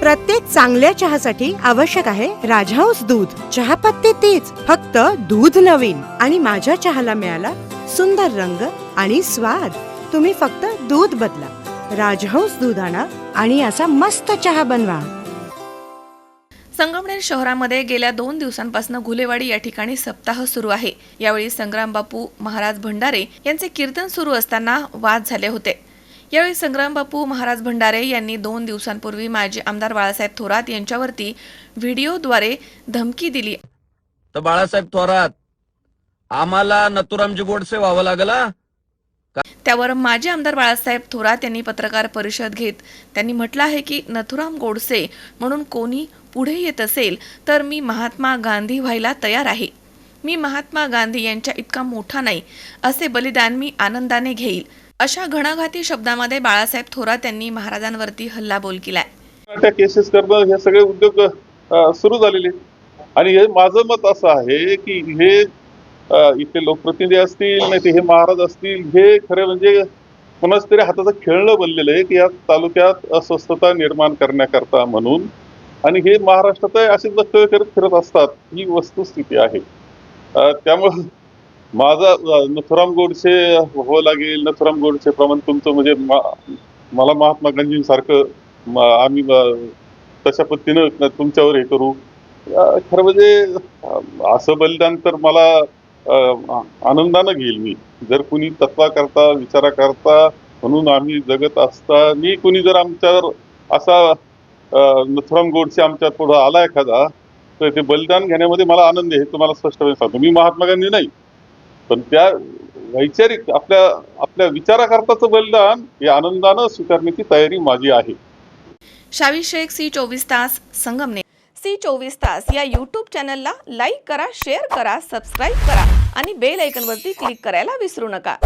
प्रत्येक चांगल्या चहासाठी आवश्यक आहे राजहंस दूध. चहापत्ती तीच फक्त दूध नवीन. आणि माझ्या चहाला मिळाला सुंदर रंग आणि स्वाद. तुम्ही फक्त दूध बदला. राजहंस दूध आणा आणि असा मस्त चहा बनवा. संगमनेर शहरामध्ये गेल्या दोन दिवसांपासून घुलेवाडी या ठिकाणी सप्ताह सुरू आहे. यावेळी संग्राम बापू महाराज भंडारे यांचे कीर्तन सुरू असताना वाद झाले होते. यावेळी संग्राम बापू महाराज भंडारे यांनी दोन दिवसांपूर्वी माजी आमदार बाळासाहेब थोरात यांच्यावरती व्हिडिओद्वारे धमकी दिली. तर बाळासाहेब थोरात आम्हाला नथुरामजी गोडसे व्हावं लागला? त्यावर माजी आमदार बाळासाहेब थोरात यांनी पत्रकार परिषद घेत त्यांनी म्हटलं आहे की नथुराम गोडसे म्हणून कोणी पुढे येत असेल तर मी महात्मा गांधी व्हायला तयार आहे. मी महात्मा गांधी यांच्या इतका मोठा नाही असे बलिदान मी आनंदाने घेईल. अशा घणाघाती शब्दामध्ये बाळासाहेब थोरात यांनी महाराजांवरती हल्लाबोल केलाय. त्या केसेस करणं हे सगळे उद्योग सुरू झालेले. आणि हे माझं मत असं आहे की हे इथे लोकप्रतिनिधी असतील नाही ते हे महाराज असतील हे खरे म्हणजे कोणाच तरी हाताचं खेळणं बनलेलं आहे की या तालुक्यात अस्वस्थता निर्माण करण्याकरता म्हणून. आणि हे महाराष्ट्रात असेच वक्तव्य करत फिरत असतात ही वस्तुस्थिती आहे. त्यामुळे माझा नथुराम गोडसे हो लागेल. नथुराम गोडसे प्रमाण तुमचं म्हणजे मला महात्मा गांधींसारखं आम्ही तशा पद्धतीनं तुमच्यावर हे करू. खरं म्हणजे असं बलिदान तर मला आनंदानं घेईल मी. जर कुणी तत्त्वा करता विचारा करता म्हणून आम्ही जगत असताना कुणी जर आमच्यावर असा नथुराम गोडसे आमच्या पुढं आला एखादा तर ते बलिदान घेण्यामध्ये मला आनंद आहे तुम्हाला स्पष्टपणे सांगतो. मी महात्मा गांधी नाही. पण त्या वैचारिक आपल्या आपल्या विचाराकरताचं बलिदान हे आनंदानं स्वीकारण्याची तयारी माझी आहे. शावी शेख सी चोवीस तास संगमने सी चोवीस तास या यूट्यूब चॅनलला लाईक करा शेअर करा सबस्क्राईब करा आणि बेल ऐकनवरती क्लिक करायला विसरू नका.